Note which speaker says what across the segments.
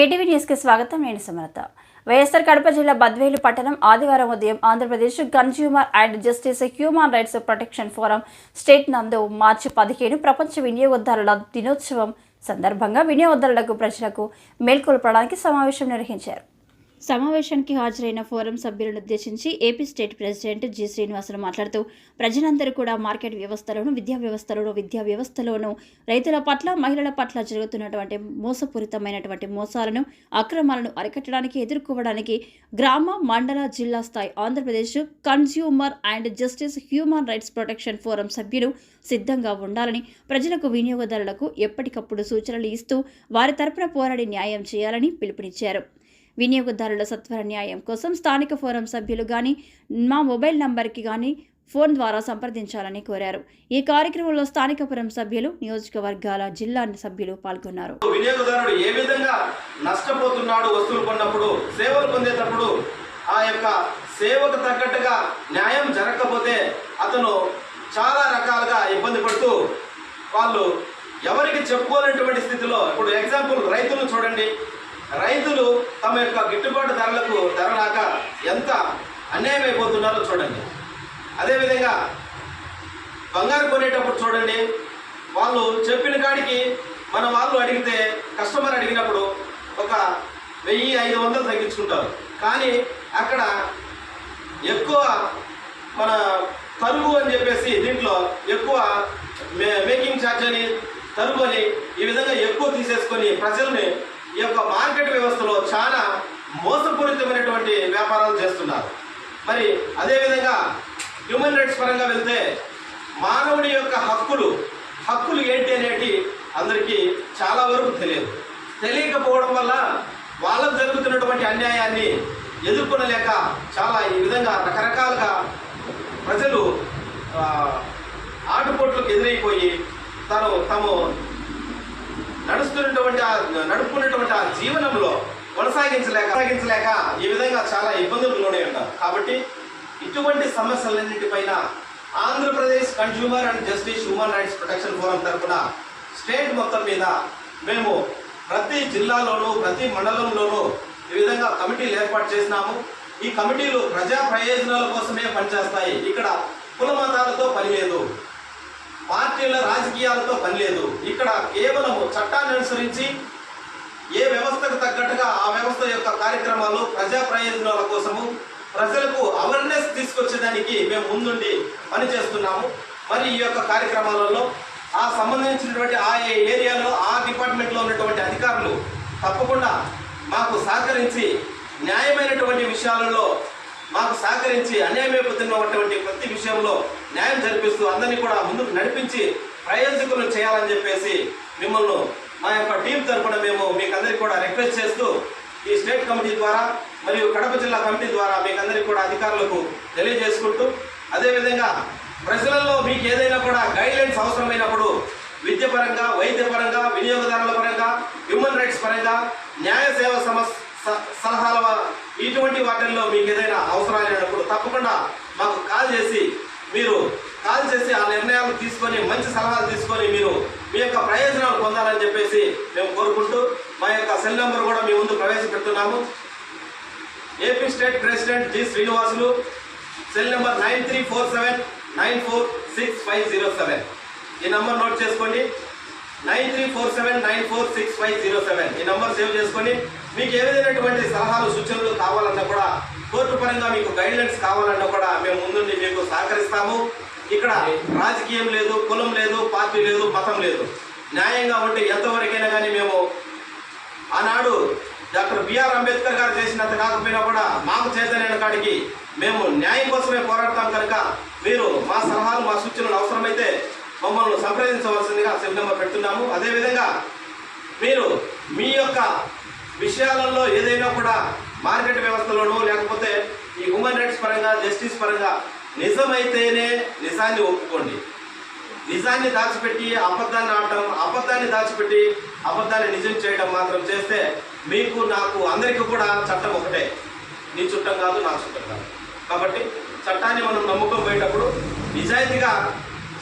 Speaker 1: KTV న్యూస్కి స్వాగతం. నేను సమరత వైఎస్ఆర్ కడప జిల్లా బద్వేలు పట్టణం ఆదివారం ఉదయం Andhra Pradesh consumer and justice human rights protection forum state నందు మార్చి పదిహేను ప్రపంచ వినియోగదారుల దినోత్సవం సందర్భంగా వినియోగదారులకు ప్రజలకు మేల్కొల్పడానికి సమావేశం నిర్వహించారు. సమావేశానికి హాజరైన ఫోరం సభ్యులను ఉద్దేశించి AP state president G Srinivasulu మాట్లాడుతూ ప్రజలందరూ కూడా మార్కెట్ వ్యవస్థలోను విద్యా వ్యవస్థలోను విద్యా వ్యవస్థలోను రైతుల పట్ల మహిళల పట్ల జరుగుతున్నటువంటి మోసపూరితమైనటువంటి మోసాలను అక్రమాలను అరికట్టడానికి ఎదుర్కోవడానికి గ్రామ మండల జిల్లా స్థాయి Andhra Pradesh consumer and justice human rights protection forum సభ్యులు సిద్ధంగా ఉండాలని ప్రజలకు వినియోగదారులకు ఎప్పటికప్పుడు సూచనలు ఇస్తూ వారి తరపున పోరాడి న్యాయం చేయాలని పిలుపునిచ్చారు. వినియోగదారుల సత్వర న్యాయం కోసం స్థానిక ఫోరం సభ్యులు కానీ మా మొబైల్ నంబర్కి కానీ ఫోన్ ద్వారా సంప్రదించాలని కోరారు. ఈ కార్యక్రమంలో స్థానిక పురం సభ్యులు నియోజకవర్గాల జిల్లా సభ్యులు పాల్గొన్నారు.
Speaker 2: వినియోగదారుడు ఏ విధంగా నష్టపోతున్నాడు వస్తువులు కొన్నప్పుడు సేవలు పొందేటప్పుడు ఆ యొక్క సేవకు తగ్గట్టుగా న్యాయం జరగకపోతే అతను చాలా రకాలుగా ఇబ్బంది పడుతూ వాళ్ళు ఎవరికి చెప్పుకోలేనటువంటి స్థితిలో ఇప్పుడు ఎగ్జాంపుల్ రైతులు చూడండి. రైతులు తమ యొక్క గిట్టుబాటు ధరలకు ధర రాక ఎంత అన్యాయం అయిపోతున్నారో చూడండి. అదేవిధంగా బంగారు కొనేటప్పుడు చూడండి వాళ్ళు చెప్పిన కాడికి మన వాళ్ళు అడిగితే కస్టమర్ అడిగినప్పుడు ఒక వెయ్యి ఐదు వందలు తగ్గించుకుంటారు. కానీ అక్కడ ఎక్కువ మన తరుగు అని చెప్పేసి దీంట్లో ఎక్కువ మే- మేకింగ్ ఛార్జ్ అని తరుగు అని ఈ విధంగా ఎక్కువ తీసేసుకొని ప్రజల్ని ఈ యొక్క మార్కెట్ వ్యవస్థలో చాలా మోసపూరితమైనటువంటి వ్యాపారాలు చేస్తున్నారు. మరి అదేవిధంగా హ్యూమన్ రైట్స్ పరంగా వెళ్తే మానవుడి యొక్క హక్కులు హక్కులు ఏంటి అనేటి అందరికీ చాలా వరకు తెలియదు. తెలియకపోవడం వల్ల వాళ్ళకు జరుగుతున్నటువంటి అన్యాయాన్ని ఎదుర్కొనలేక చాలా ఈ విధంగా రకరకాలుగా ప్రజలు ఆటుపోట్లకు ఎదురైపోయి తను తమ నడుస్తున్నటువంటి ఆ నడుపుకున్నటువంటి ఆ జీవనంలో కొనసాగించలేక కొనసాగించలేక ఈ విధంగా చాలా ఇబ్బందులు లోనే ఉంటారు కాబట్టి ఇటువంటి సమస్యలన్నింటిపైన Andhra Pradesh consumer and justice human rights protection forum తరఫున స్టేట్ మొత్తం మీద మేము ప్రతి జిల్లాలోనూ ప్రతి మండలంలోనూ ఈ విధంగా కమిటీలు ఏర్పాటు చేసినాము. ఈ కమిటీలు ప్రజా ప్రయోజనాల కోసమే పనిచేస్తాయి. ఇక్కడ కుల మతాలతో పనిలేదు పార్టీల రాజకీయాలతో పని లేదు. ఇక్కడ కేవలం చట్టాన్ని అనుసరించి ఏ వ్యవస్థకు తగ్గట్టుగా ఆ వ్యవస్థ యొక్క కార్యక్రమాలు ప్రజా ప్రయోజనాల కోసము ప్రజలకు అవేర్నెస్ తీసుకొచ్చేదానికి మేము ముందుండి పనిచేస్తున్నాము. మరి ఈ యొక్క కార్యక్రమాలలో ఆ సంబంధించినటువంటి ఆ ఏరియాలో ఆ డిపార్ట్మెంట్లో ఉన్నటువంటి అధికారులు తప్పకుండా మాకు సహకరించి న్యాయమైనటువంటి విషయాలలో మాకు సహకరించి అన్యాయమైపోతున్నటువంటి ప్రతి విషయంలో న్యాయం జరిపిస్తూ అందరినీ కూడా ముందుకు నడిపించి ప్రయోజకులు చేయాలని చెప్పేసి మిమ్మల్ని మా యొక్క టీం తరఫున మేము మీకు అందరికీ కూడా రిక్వెస్ట్ చేస్తూ ఈ స్టేట్ కమిటీ ద్వారా మరియు కడప జిల్లా కమిటీ ద్వారా మీకు అందరికీ కూడా అధికారులకు తెలియజేసుకుంటూ అదేవిధంగా ప్రజలలో మీకు ఏదైనా కూడా గైడ్లైన్స్ అవసరమైనప్పుడు విద్య పరంగా వైద్య పరంగా వినియోగదారుల పరంగా హ్యూమన్ రైట్స్ పరంగా న్యాయ సేవ సమస్య సలహాల ఇటువంటి వాటిల్లో మీకు ఏదైనా అవసరాలు అయినప్పుడు తప్పకుండా మాకు కాల్ చేసి మీరు కాల్ చేసి ఆ నిర్ణయాలు తీసుకొని మంచి సలహాలు తీసుకొని మీరు మీ యొక్క ప్రయోజనాలు పొందాలని చెప్పేసి మేము కోరుకుంటూ మా యొక్క సెల్ నెంబర్ కూడా మీ ముందు ప్రవేశపెడుతున్నాము. AP state president G Srinivasulu cell number nine three four seven nine four six five zero seven. ఈ నంబర్ నోట్ చేసుకోండి. Nine three four seven nine four six five zero seven. ఈ number save చేసుకొని మీకు ఏ విధమైనటువంటి సలహాలు సూచనలు కావాలన్నా కూడా కోర్టు పరంగా మీకు గైడ్లైన్స్ కావాలన్నా కూడా మేము ముందుండి మీకు సహకరిస్తాము. ఇక్కడ రాజకీయం లేదు కులం లేదు పార్టీ లేదు మతం లేదు. న్యాయంగా ఉంటే ఎంతవరకైనా కానీ మేము ఆనాడు డాక్టర్ బిఆర్ అంబేద్కర్ గారు చేసినంత కాకపోయినా కూడా మాకు చేతనైన కాడికి మేము న్యాయం కోసమే పోరాడతాం కనుక మీరు మా సలహాలు మా సూచనలు అవసరమైతే మమ్మల్ని సంప్రదించవలసిందిగా సెల్ నెంబర్ పెడుతున్నాము. అదేవిధంగా మీరు మీ యొక్క విషయాలలో ఏదైనా కూడా మార్కెట్ వ్యవస్థలోనూ లేకపోతే ఈ హ్యూమన్ రైట్స్ పరంగా జస్టిస్ పరంగా నిజమైతేనే నిజాన్ని ఒప్పుకోండి. నిజాన్ని దాచిపెట్టి అబద్ధాన్ని ఆడటం అబద్ధాన్ని దాచిపెట్టి అబద్ధాన్ని నిజం చేయడం మాత్రం చేస్తే మీకు నాకు అందరికీ కూడా చట్టం ఒకటే. నీ చుట్టం కాదు నా చుట్టం కాదు. కాబట్టి చట్టాన్ని మనం నమ్ముకొని పోయేటప్పుడు నిజాయితీగా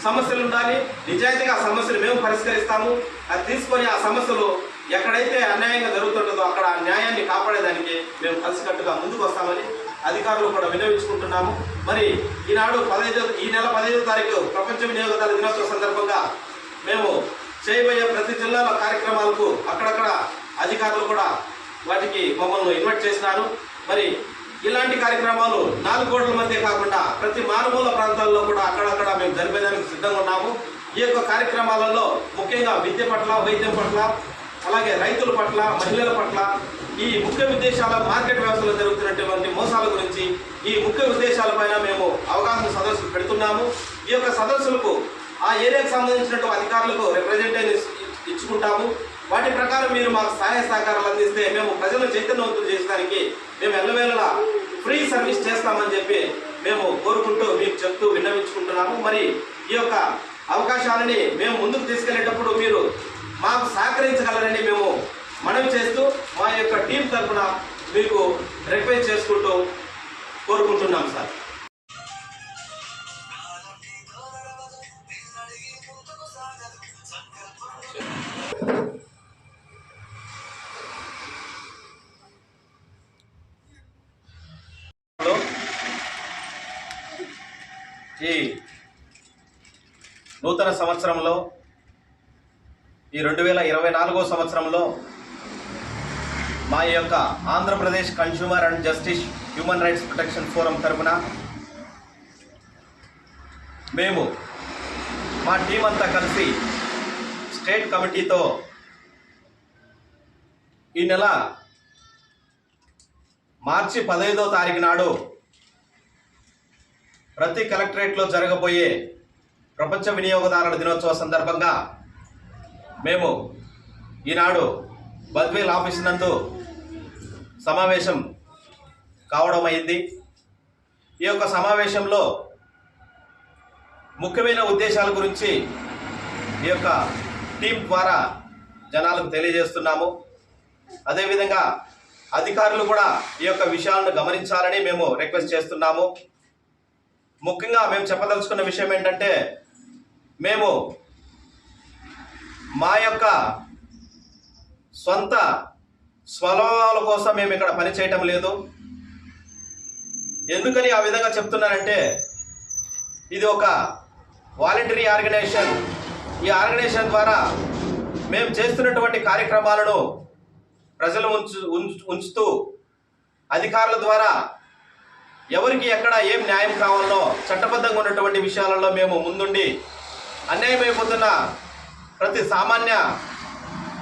Speaker 2: సమస్యలు ఉండాలి నిజాయితీగా ఆ సమస్యలు మేము పరిష్కరిస్తాము. అది తీసుకొని ఆ సమస్యలు ఎక్కడైతే అన్యాయంగా జరుగుతుంటుందో అక్కడ ఆ న్యాయాన్ని కాపాడేదానికి మేము కలిసికట్టుగా ముందుకు వస్తామని అధికారులు కూడా వినియోగించుకుంటున్నాము మరి ఈనాడు పదహైదు ఈ నెల పదహైదో తారీఖు ప్రపంచ వినియోగదారుల దినోత్సవ సందర్భంగా మేము చేయబోయే ప్రతి జిల్లాల కార్యక్రమాలకు అక్కడక్కడ అధికారులు కూడా వాటికి మమ్మల్ని ఇన్వైట్ చేసినారు. మరి ఇలాంటి కార్యక్రమాలు నాలుగు కోట్ల మధ్య కాకుండా ప్రతి మారుమూల ప్రాంతాల్లో కూడా అక్కడక్కడ మేము జరిపేదానికి సిద్ధంగా ఉన్నాము. ఈ యొక్క కార్యక్రమాలలో ముఖ్యంగా విద్య పట్ల వైద్యం పట్ల అలాగే రైతుల పట్ల మహిళల పట్ల ఈ ముఖ్య ఉద్దేశాల మార్కెట్ వ్యవస్థలో జరుగుతున్నటువంటి మోసాల గురించి ఈ ముఖ్య ఉద్దేశాలపైన మేము అవగాహన సదస్సులు పెడుతున్నాము. ఈ యొక్క సదస్సులకు ఆ ఏరియాకు సంబంధించినటువంటి అధికారులకు రిప్రజెంటేషన్ ఇచ్చుకుంటాము. వాటి ప్రకారం మీరు మాకు సహాయ సహకారాలు అందిస్తే మేము ప్రజలను చైతన్యవంతులు చేసడానికి మేము ఎల్లవేళలా ఫ్రీ సర్వీస్ చేస్తామని చెప్పి మేము కోరుకుంటూ మీకు చెప్తూ విన్నవించుకుంటున్నాము. మరి ఈ యొక్క అవకాశాలని మేము ముందుకు తీసుకెళ్ళేటప్పుడు మీరు మాకు సహకరించగలరని మేము మనవి చేస్తూ మా యొక్క టీం తరఫున మీకు రిక్వెస్ట్ చేసుకుంటూ కోరుకుంటున్నాం సార్. నూతన సంవత్సరంలో ఈ రెండు వేల ఇరవై నాలుగో సంవత్సరంలో మా యొక్క Andhra Pradesh consumer and justice human rights protection forum తరపున మేము మా టీం అంతా కలిసి స్టేట్ కమిటీతో ఈ నెల మార్చి పదహైదో తారీఖు నాడు ప్రతి కలెక్టరేట్లో జరగబోయే ప్రపంచ వినియోగదారుల దినోత్సవ సందర్భంగా మేము ఈనాడు బద్వేల్ ఆఫీస్ నందు సమావేశం కావడం అయింది. ఈ యొక్క సమావేశంలో ముఖ్యమైన ఉద్దేశాల గురించి ఈ యొక్క టీం ద్వారా జనాలకు తెలియజేస్తున్నాము. అదేవిధంగా అధికారులు కూడా ఈ యొక్క విషయాలను గమనించాలని మేము రిక్వెస్ట్ చేస్తున్నాము. ముఖ్యంగా మేము చెప్పదలుచుకున్న విషయం ఏంటంటే మేము మా యొక్క సొంత స్వలాభాల కోసం మేము ఇక్కడ పనిచేయటం లేదు. ఎందుకని ఆ విధంగా చెప్తున్నానంటే ఇది ఒక వాలంటరీ ఆర్గనైజేషన్. ఈ ఆర్గనైజేషన్ ద్వారా మేము చేస్తున్నటువంటి కార్యక్రమాలను ప్రజలు ఉంచు ఉంచు- ఉంచుతూ అధికారుల ద్వారా ఎవరికి ఎక్కడ ఏం న్యాయం కావాలో చట్టబద్ధంగా ఉన్నటువంటి విషయాలలో మేము ముందుండి అన్యాయమైపోతున్న ప్రతి సామాన్య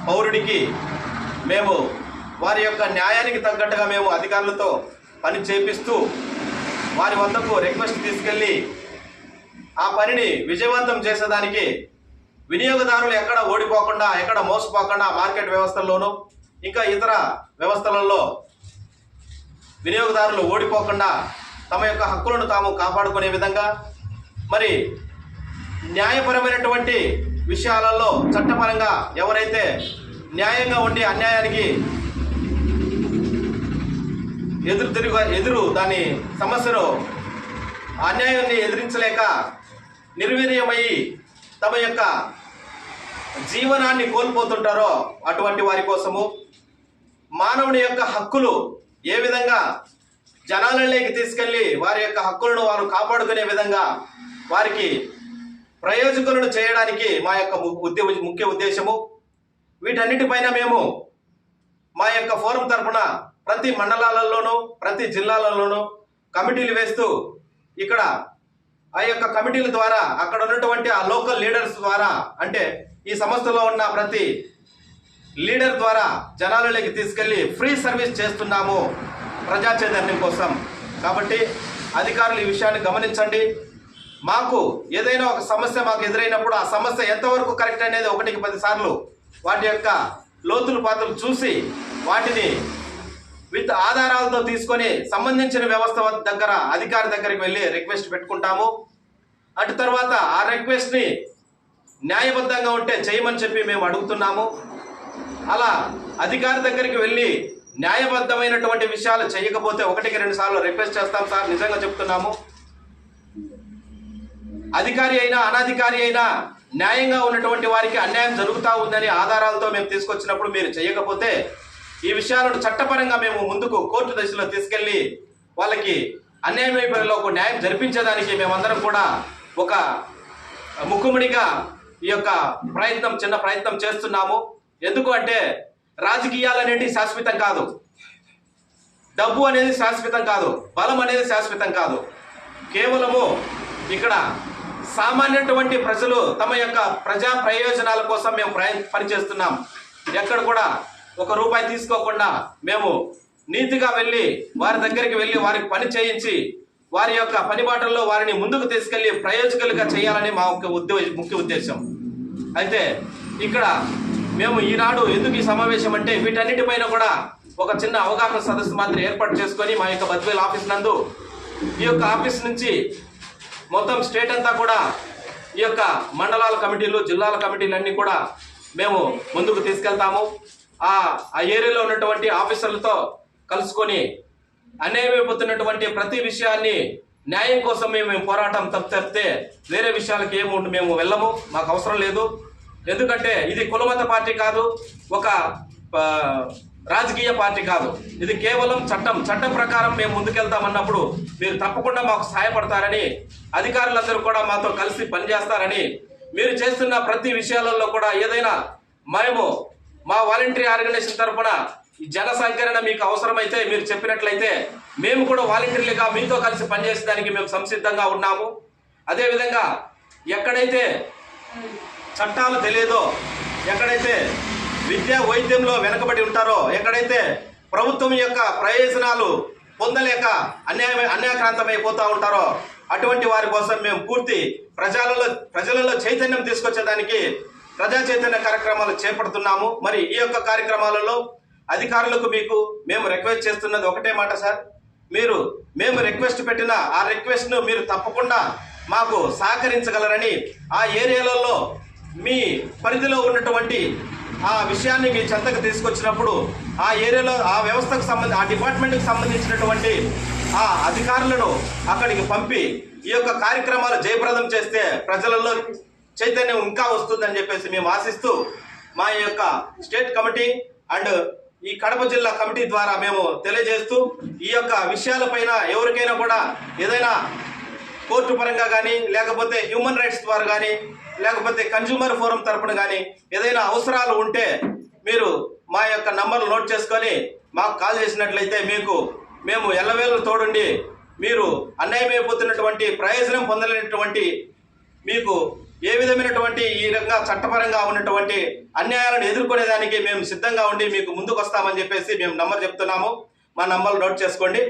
Speaker 2: పౌరుడికి మేము వారి యొక్క న్యాయానికి తగ్గట్టుగా మేము అధికారులతో పని చేపిస్తూ వారి వద్దకు రిక్వెస్ట్ తీసుకెళ్ళి ఆ పనిని విజయవంతం చేసేదానికి వినియోగదారులు ఎక్కడ ఓడిపోకుండా ఎక్కడ మోసపోకుండా మార్కెట్ వ్యవస్థల్లోనూ ఇంకా ఇతర వ్యవస్థలలో వినియోగదారులు ఓడిపోకుండా తమ యొక్క హక్కులను తాము కాపాడుకునే విధంగా మరి న్యాయపరమైనటువంటి విషయాలలో చట్టపరంగా ఎవరైతే న్యాయంగా ఉండి అన్యాయానికి ఎదురు తిరుగు ఎదురు దాని సమస్యను అన్యాయాన్ని ఎదిరించలేక నిర్వీర్యమయ్యి తమ యొక్క జీవనాన్ని కోల్పోతుంటారో అటువంటి వారి కోసము మానవుని యొక్క హక్కులు ఏ విధంగా జనాలలోకి తీసుకెళ్ళి వారి యొక్క హక్కులను వారు కాపాడుకునే విధంగా వారికి ప్రయోజకులను చేయడానికి మా యొక్క ము- ముఖ్య ఉద్దేశము. వీటన్నిటిపైన మేము మా యొక్క ఫోరం తరపున ప్రతి మండలాలలోనూ ప్రతి జిల్లాలలోనూ కమిటీలు వేస్తూ ఇక్కడ ఆ యొక్క కమిటీల ద్వారా అక్కడ ఉన్నటువంటి ఆ లోకల్ లీడర్స్ ద్వారా అంటే ఈ సంస్థలో ఉన్న ప్రతి లీడర్ ద్వారా జనాలలోకి తీసుకెళ్ళి ఫ్రీ సర్వీస్ చేస్తున్నాము ప్రజా చైతన్యం కోసం. కాబట్టి అధికారులు ఈ విషయాన్ని గమనించండి. మాకు ఏదైనా ఒక సమస్య మాకు ఎదురైనప్పుడు ఆ సమస్య ఎంతవరకు కరెక్ట్ అనేది ఒకటికి పదిసార్లు వాటి యొక్క లోతులు పాత్రలు చూసి వాటిని విత్ ఆధారాలతో తీసుకొని సంబంధించిన వ్యవస్థ దగ్గర అధికారి దగ్గరికి వెళ్ళి రిక్వెస్ట్ పెట్టుకుంటాము. అటు తర్వాత ఆ రిక్వెస్ట్ని న్యాయబద్ధంగా ఉంటే చేయమని చెప్పి మేము అడుగుతున్నాము. అలా అధికారి దగ్గరికి వెళ్ళి న్యాయబద్ధమైనటువంటి విషయాలు చేయకపోతే ఒకటికి రెండు సార్లు రిక్వెస్ట్ చేస్తాం సార్ నిజంగా చెప్తున్నాము. అధికారి అయినా అనధికారి అయినా న్యాయంగా ఉన్నటువంటి వారికి అన్యాయం జరుగుతూ ఉందని ఆధారాలతో మేము తీసుకొచ్చినప్పుడు మీరు చేయకపోతే ఈ విషయాలను చట్టపరంగా మేము ముందుకు కోర్టు దశలో తీసుకెళ్ళి వాళ్ళకి అన్యాయమైన ఒక న్యాయం జరిపించేదానికి మేమందరం కూడా ఒక ముక్కుముడిగా ఈ యొక్క ప్రయత్నం చిన్న ప్రయత్నం చేస్తున్నాము. ఎందుకు అంటే రాజకీయాలు అనేటివి శాశ్వతం కాదు. డబ్బు అనేది శాశ్వతం కాదు. బలం అనేది శాశ్వతం కాదు. కేవలము ఇక్కడ సామాన్యటువంటి ప్రజలు తమ యొక్క ప్రజా ప్రయోజనాల కోసం మేము ప్రయ పనిచేస్తున్నాం. ఎక్కడ కూడా ఒక రూపాయి తీసుకోకుండా మేము నీతిగా వెళ్ళి వారి దగ్గరికి వెళ్ళి వారికి పని చేయించి వారి యొక్క పనిబాటల్లో వారిని ముందుకు తీసుకెళ్ళి ప్రయోజకులుగా చేయాలని మా యొక్క ఉద్దే ముఖ్య ఉద్దేశం. అయితే ఇక్కడ మేము ఈనాడు ఎందుకు ఈ సమావేశం అంటే వీటన్నిటిపైన కూడా ఒక చిన్న అవగాహన సదస్సు మాత్రం ఏర్పాటు చేసుకొని మా యొక్క బద్వేల్ ఆఫీస్ నందు ఈ యొక్క ఆఫీస్ నుంచి మొత్తం స్టేట్ అంతా కూడా ఈ యొక్క మండలాల కమిటీలు జిల్లాల కమిటీలు అన్నీ కూడా మేము ముందుకు తీసుకెళ్తాము. ఆ ఆ ఏరియాలో ఉన్నటువంటి ఆఫీసర్లతో కలుసుకొని అన్యాయమైపోతున్నటువంటి ప్రతి విషయాన్ని న్యాయం కోసం మేము పోరాటం తప్పితే వేరే విషయాలకి ఏమి మేము వెళ్ళము. మాకు అవసరం లేదు. ఎందుకంటే ఇది కులమత పార్టీ కాదు. ఒక రాజకీయ పార్టీ కాదు. ఇది కేవలం చట్టం. చట్టం ప్రకారం మేము ముందుకెళ్తామన్నప్పుడు మీరు తప్పకుండా మాకు సహాయపడతారని అధికారులందరూ కూడా మాతో కలిసి పనిచేస్తారని మీరు చేస్తున్న ప్రతి విషయాలలో కూడా ఏదైనా మేము మా వాలంటరీ ఆర్గనైజేషన్ తరఫున ఈ జన సంకరణ మీకు అవసరమైతే మీరు చెప్పినట్లయితే మేము కూడా వాలంటీర్లుగా మీతో కలిసి పనిచేసేదానికి మేము సంసిద్ధంగా ఉన్నాము. అదేవిధంగా ఎక్కడైతే చట్టాలు తెలియదో ఎక్కడైతే విద్యా వైద్యంలో వెనకబడి ఉంటారో ఎక్కడైతే ప్రభుత్వం యొక్క ప్రయోజనాలు పొందలేక అన్యాయ అన్యాక్రాంతమైపోతూ ఉంటారో అటువంటి వారి కోసం మేము పూర్తి ప్రజలలో ప్రజలలో చైతన్యం తీసుకొచ్చేదానికి ప్రజా చైతన్య కార్యక్రమాలు చేపడుతున్నాము. మరి ఈ యొక్క కార్యక్రమాలలో అధికారులకు మీకు మేము రిక్వెస్ట్ చేస్తున్నది ఒకటే మాట సార్. మీరు మేము రిక్వెస్ట్ పెట్టిన ఆ రిక్వెస్ట్ను మీరు తప్పకుండా మాకు సహకరించగలరని ఆ ఏరియాలలో మీ పరిధిలో ఉన్నటువంటి ఆ విషయాన్ని మీ చెంతకు తీసుకొచ్చినప్పుడు ఆ ఏరియాలో ఆ వ్యవస్థకు సంబంధి ఆ డిపార్ట్మెంట్కి సంబంధించినటువంటి ఆ అధికారులను అక్కడికి పంపి ఈ యొక్క కార్యక్రమాలు జయప్రదం చేస్తే ప్రజలలో చైతన్యం ఇంకా వస్తుందని చెప్పేసి మేము ఆశిస్తూ మా యొక్క స్టేట్ కమిటీ అండ్ ఈ కడప జిల్లా కమిటీ ద్వారా మేము తెలియజేస్తూ ఈ యొక్క విషయాలపైన ఎవరికైనా కూడా ఏదైనా కోర్టు పరంగా కానీ లేకపోతే హ్యూమన్ రైట్స్ ద్వారా కానీ లేకపోతే కన్జ్యూమర్ ఫోరం తరపున కానీ ఏదైనా అవసరాలు ఉంటే మీరు మా యొక్క నంబర్లు నోట్ చేసుకొని మాకు కాల్ చేసినట్లయితే మీకు మేము ఎల్లవేళ తోడుండి మీరు అన్యాయమైపోతున్నటువంటి ప్రయోజనం పొందలేనటువంటి మీకు ఏ విధమైనటువంటి ఈ రకంగా చట్టపరంగా ఉన్నటువంటి అన్యాయాలను ఎదుర్కొనేదానికి మేము సిద్ధంగా ఉండి మీకు ముందుకు వస్తామని చెప్పేసి మేము నంబర్ చెప్తున్నాము. మా నంబర్ నోట్ చేసుకోండి.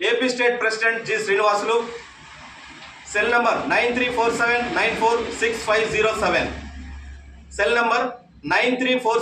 Speaker 2: AP state president G Srinivasulu cell number nine three four seven nine four six five zero seven. Cell number nine three four